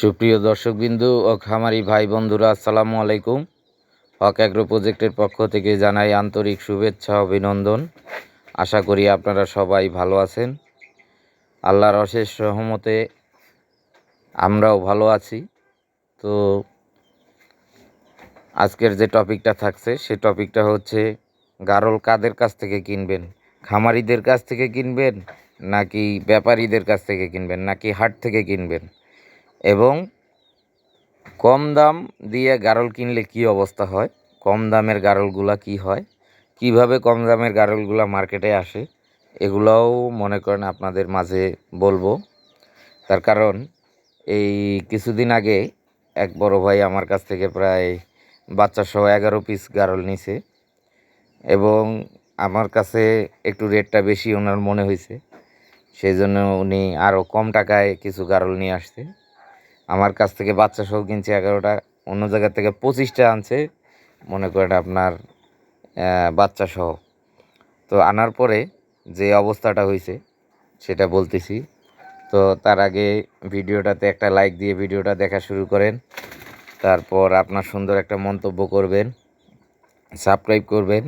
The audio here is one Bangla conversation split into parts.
সুপ্রিয় দর্শকবিন্দু ও খামারি ভাই বন্ধুরা, আসসালামু আলাইকুম। হক অ্যাগ্রো প্রজেক্টের পক্ষ থেকে জানাই আন্তরিক শুভেচ্ছা, অভিনন্দন। আশা করি আপনারা সবাই ভালো আছেন। আল্লাহর অশেষ সহমতে আমরাও ভালো আছি। তো আজকের যে টপিকটা থাকছে, সে টপিকটা হচ্ছে, গারল কাদের কাছ থেকে কিনবেন? খামারিদের কাছ থেকে কিনবেন নাকি ব্যাপারীদের কাছ থেকে কিনবেন নাকি হাট থেকে কিনবেন? এবং কম দাম দিয়ে গারল কিনলে কি অবস্থা হয়? কম দামের গারলগুলা কি হয়? কীভাবে কম দামের গারলগুলা মার্কেটে আসে? এগুলাও মনে করেন আপনাদের মাঝে বলব। তার কারণ, এই কিছুদিন আগে এক বড় ভাই আমার কাছ থেকে প্রায় বাচ্চা সহ এগারো পিস গারল নিছে এবং আমার কাছে একটু রেটটা বেশি ওনার মনে হয়েছে সেই জন্য উনি আরও কম টাকায় কিছু গারল নিয়ে আসছে। আমার কাছ থেকে বাচ্চা সহ কিনছে এগারোটা, অন্য জায়গা থেকে পঁচিশটা আনছে, মনে করেন আপনার বাচ্চা সহ। তো আনার পরে যে অবস্থাটা হয়েছে, সেটা বলতেছি। তো তার আগে ভিডিওটাতে একটা লাইক দিয়ে ভিডিওটা দেখা শুরু করেন। তারপর আপনার সুন্দর একটা মন্তব্য করবেন সাবস্ক্রাইব করবেন।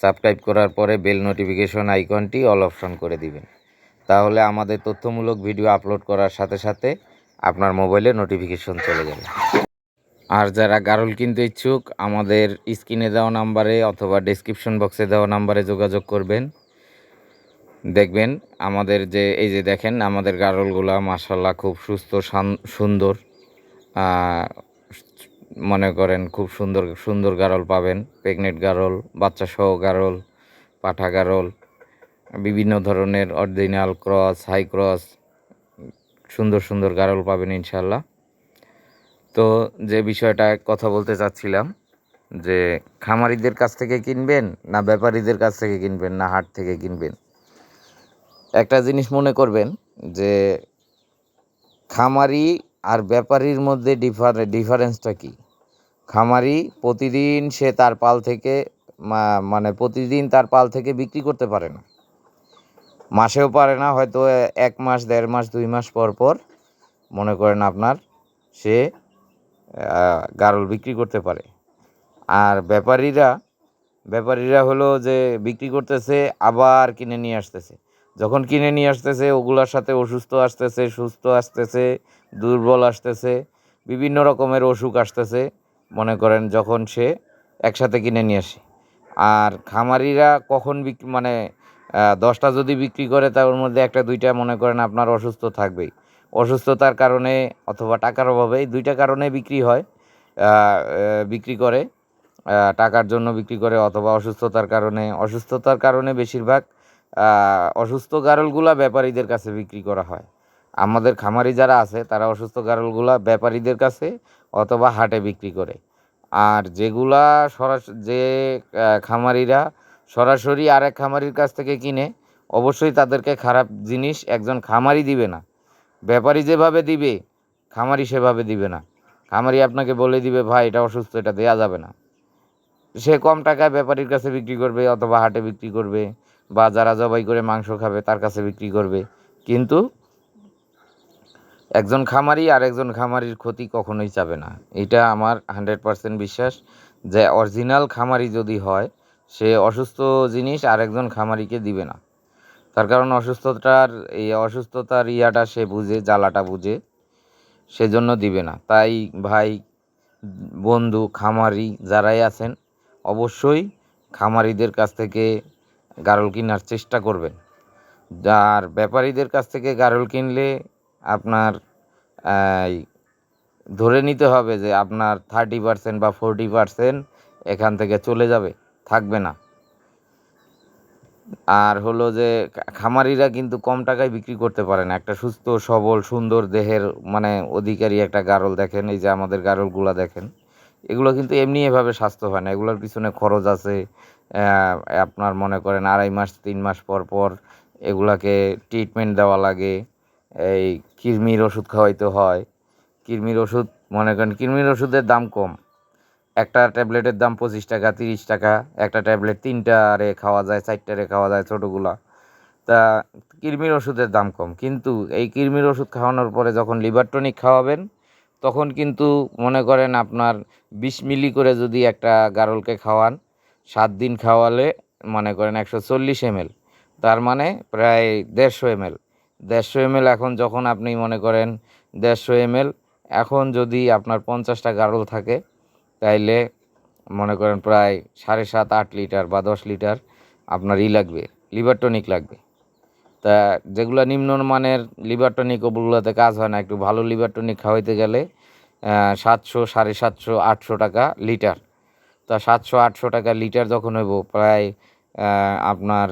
সাবস্ক্রাইব করার পরে বেল নোটিফিকেশন আইকনটি অল অপশন করে দিবেন। তাহলে আমাদের তথ্যমূলক ভিডিও আপলোড করার সাথে সাথে আপনার মোবাইলে নোটিফিকেশন চলে যাবে। আর যারা গারল কিনতে ইচ্ছুক, আমাদের স্ক্রিনে দেওয়া নাম্বারে অথবা ডেসক্রিপশন বক্সে দেওয়া নাম্বারে যোগাযোগ করবেন। দেখবেন আমাদের যে, এই যে দেখেন, আমাদের গারলগুলা মাসাল্লাহ খুব সুস্থ সুন্দর মনে করেন খুব সুন্দর সুন্দর গারল পাবেন। প্রেগনেন্ট গারল, বাচ্চা সহ গারল, পাঠা গারল, বিভিন্ন ধরনের অরিজিনাল ক্রস হাই ক্রস সুন্দর সুন্দর গারল পাবেন ইনশাল্লাহ তো যে বিষয়টা কথা বলতে চাচ্ছিলাম, যে খামারিদের কাছ থেকে কিনবেন না ব্যাপারীদের কাছ থেকে কিনবেন না হাট থেকে কিনবেন? একটা জিনিস মনে করবেন, যে খামারি আর ব্যাপারীর মধ্যে ডিফার, ডিফারেন্সটা কী? খামারি প্রতিদিন সে তার পাল থেকে মানে প্রতিদিন তার পাল থেকে বিক্রি করতে পারে না। মাসেও পারে না, হয়তো এক মাস, দেড় মাস, দুই মাস পর পর, মনে করেন আপনার সে গারল বিক্রি করতে পারে। আর ব্যাপারীরা ব্যাপারীরা হলো যে বিক্রি করতেছে, আবার কিনে নিয়ে আসতেছে। যখন কিনে নিয়ে আসতেছে, ওগুলোর সাথে অসুস্থ আসতেছে, সুস্থ আসতেছে, দুর্বল আসতেছে, বিভিন্ন রকমের অসুখ আসতেছে, মনে করেন যখন সে একসাথে কিনে নিয়ে আসে। আর খামারিরা কখন বিক্রি মানে দশটা যদি বিক্রি করে, তার মধ্যে একটা, দুইটা মনে করেন আপনার অসুস্থ থাকবেই। অসুস্থতার কারণে অথবা টাকার অভাবে এই দুইটা কারণে বিক্রি হয় বিক্রি করে টাকার জন্য বিক্রি করে অথবা অসুস্থতার কারণে। অসুস্থতার কারণে বেশিরভাগ অসুস্থ গারলগুলা ব্যাপারীদের কাছে বিক্রি করা হয়। আমাদের খামারি যারা আছে, তারা অসুস্থ গারলগুলা ব্যাপারীদের কাছে অথবা হাটে বিক্রি করে। আর যেগুলা সরাসরি যে খামারিরা সরাসরি আর এক খামারির কাছ থেকে কিনে অবশ্যই তাদেরকে খারাপ জিনিস একজন খামারি দিবে না। ব্যাপারী যেভাবে দিবে, খামারি সেভাবে দিবে না। খামারি আপনাকে বলে দিবে, ভাই, এটা অসুস্থ, এটা দেওয়া যাবে না। সে কম টাকায় ব্যাপারীর কাছে বিক্রি করবে অথবা হাটে বিক্রি করবে বা যারা জবাই করে মাংস খাবে তার কাছে বিক্রি করবে। কিন্তু একজন খামারি আর একজন খামারির ক্ষতি কখনোই চাবে না। এটা আমার হান্ড্রেড পার্সেন্ট বিশ্বাস যে অরিজিনাল খামারি যদি হয় সে অসুস্থ জিনিস আরেকজন খামারিকে দিবে না। তার কারণ অসুস্থতার, এই অসুস্থতার ইয়াটা সে বুঝে, জ্বালাটা বুঝে, সেজন্য দিবে না। তাই ভাই, বন্ধু, খামারি যারাই আছেন, অবশ্যই খামারিদের কাছ থেকে গারল কেনার চেষ্টা করবেন। আর ব্যাপারীদের কাছ থেকে গারল কিনলে আপনার ধরে নিতে হবে যে আপনার থার্টি পার্সেন্ট বা ফোরটি পার্সেন্ট এখান থেকে চলে যাবে। থাকবে না। আর হলো যে, খামারিরা কিন্তু কম টাকায় বিক্রি করতে পারে না। একটা সুস্থ, সবল, সুন্দর দেহের মানে অধিকারী একটা গারল দেখেন, এই যে আমাদের গারলগুলা দেখেন, এগুলো কিন্তু এমনি এভাবে স্বাস্থ্য হয় না। এগুলোর পিছনে খরচ আছে আপনার মনে করেন আড়াই মাস, তিন মাস পর পর এগুলাকে ট্রিটমেন্ট দেওয়া লাগে। এই কৃমির ওষুধ খাওয়াইতে হয়। কৃমির ওষুধ, মনে করেন কৃমির ওষুধের দাম কম। একটা ট্যাবলেটের দাম পঁচিশ টাকা, তিরিশ টাকা। একটা ট্যাবলেট তিনটা রে খাওয়া যায়, চারটা রে খাওয়া যায় ছোটোগুলা। তা কৃমির ওষুধের দাম কম। কিন্তু এই কৃমির ওষুধ খাওয়ানোর পরে যখন লিভার টনিক খাওয়াবেন, তখন কিন্তু মনে করেন আপনার বিশ মিলি করে যদি একটা গারলকে খাওয়ান, সাত দিন খাওয়ালে মনে করেন একশো চল্লিশ এমএল। তার মানে প্রায় দেড়শো এমএল। দেড়শো এমএল এখন যখন আপনি মনে করেন দেড়শো এমএল, এখন যদি আপনার পঞ্চাশটা গারল থাকে তাইলে মনে করেন প্রায় সাড়ে সাত, আট লিটার বা দশ লিটার আপনার ই লাগবে, লিভার টনিক লাগবে। তা যেগুলো নিম্নমানের লিভার টনিক ওগুলোতে কাজ হয় না, একটু ভালো লিভার টনিক খাওয়াইতে গেলে সাতশো, সাড়ে সাতশো, আটশো টাকা লিটার। তা সাতশো, আটশো টাকা লিটার যখন হইব, প্রায় আপনার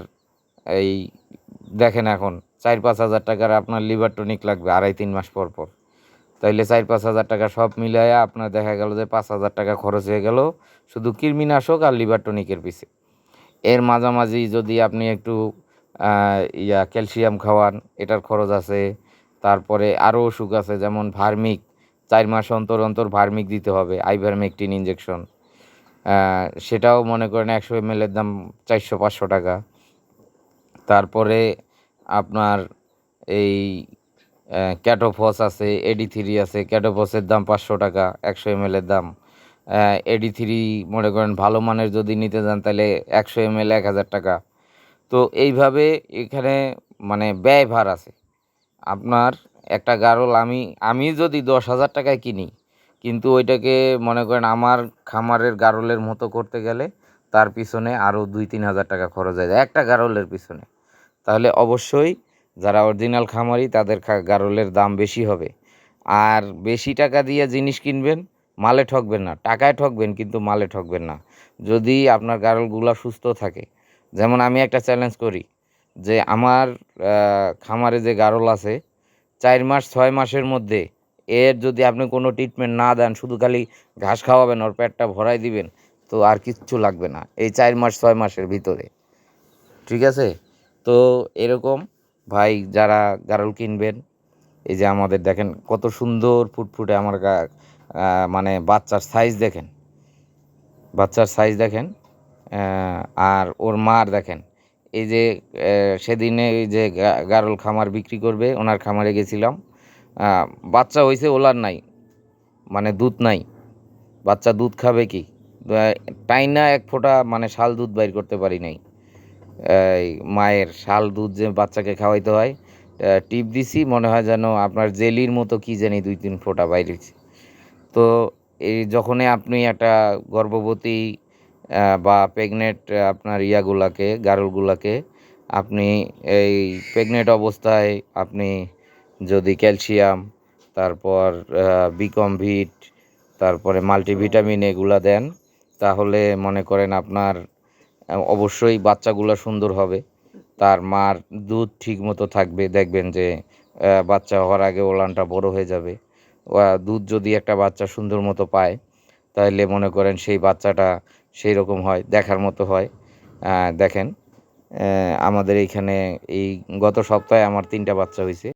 এই দেখেন এখন, চার পাঁচ হাজার টাকার আপনার লিভার টনিক লাগবে আড়াই, তিন মাস পর পর। তাইলে চার পাঁচ হাজার টাকা সব মিলাইয়া আপনার দেখা গেল যে পাঁচ হাজার টাকা খরচ হয়ে গেল শুধু কৃমিনাশক আর লিভার টনিকের পিছে। এর মাঝামাঝি যদি আপনি একটু ইয়া ক্যালসিয়াম খাওয়ান, এটার খরচ আছে। তারপরে আরও অসুখ আছে, যেমন ভার্মিক, চার মাস অন্তর অন্তর ভার্মিক দিতে হবে, আইভারমেকটিন ইঞ্জেকশন সেটাও মনে করেন একশো এম এর দাম চারশো পাঁচশো টাকা। তারপরে আপনার এই ক্যাটোফস আছে এডি থ্রি আছে ক্যাটোফসের দাম পাঁচশো টাকা, একশো এম এর দাম। এডি থ্রি মনে করেন ভালো মানের যদি নিতে যান, তাহলে একশো এম এল এক হাজার টাকা। তো এইভাবে এখানে মানে ব্যয়ভার আছে। আপনার একটা গারল আমি আমি যদি দশ হাজার টাকায় কিনি, কিন্তু ওইটাকে মনে করেন আমার খামারের গারলের মতো করতে গেলে তার পিছনে আরও দুই তিন হাজার টাকা খরচ হয়ে যায়, একটা গারলের পিছনে। তাহলে অবশ্যই যারা অরিজিনাল খামারি, তাদের গারলের দাম বেশি হবে। আর বেশি টাকা দিয়ে জিনিস কিনবেন, মালে ঠকবেন না। টাকায় ঠকবেন, কিন্তু মালে ঠকবেন না। যদি আপনার গারলগুলো সুস্থ থাকে। যেমন আমি একটা চ্যালেঞ্জ করি, যে আমার খামারে যে গারল আছে, চার মাস, ছয় মাসের মধ্যে এর যদি আপনি কোনো ট্রিটমেন্ট না দেন, শুধু খালি ঘাস খাওয়াবেন, ওর পেটটা ভরাই দিবেন, তো আর কিচ্ছু লাগবে না। এই চার মাস, ছয় মাসের ভিতরে। ঠিক আছে? তো এরকম ভাই, যারা গারল কিনবেন, এই যে আমাদের দেখেন কত সুন্দর ফুটফুটে আমার মানে বাচ্চার সাইজ দেখেন। বাচ্চার সাইজ দেখেন আর ওর মার দেখেন। এই যে সেদিনে এই যে গারল খামার বিক্রি করবে, ওনার খামারে গেছিলাম। বাচ্চা হয়েছে ওলার নাই মানে দুধ নাই। বাচ্চা দুধ খাবে কি? টাইনা এক ফোঁটা মানে শাল দুধ বাইর করতে পারি নাই। মায়ের শাল, দুধ যে বাচ্চাকে খাওয়াইতে হয় টিপ দিছি, মনে হয় যেন আপনার জেলির মতো কি জানি দুই তিন ফোঁটা বাইরেছে তো এই যখনই আপনি একটা গর্ভবতী বা প্রেগনেন্ট আপনার ইয়াগুলাকে, গারলগুলাকে, আপনি এই প্রেগনেন্ট অবস্থায় আপনি যদি ক্যালসিয়াম, তারপর বিকমভিট তারপরে মাল্টিভিটামিন এগুলা দেন, তাহলে মনে করেন আপনার অবশ্যই বাচ্চাগুলো সুন্দর হবে। তার মার দুধ ঠিক মতো থাকবে, দেখবেন যে বাচ্চা হওয়ার আগে ওলানটা বড় হয়ে যাবে। দুধ যদি একটা বাচ্চা সুন্দর মতো পায় তাহলে মনে করেন সেই বাচ্চাটা সেই রকম হয়, দেখার মতো হয়। দেখেন আমাদের এইখানে এই গত সপ্তাহে আমার তিনটা বাচ্চা হয়েছে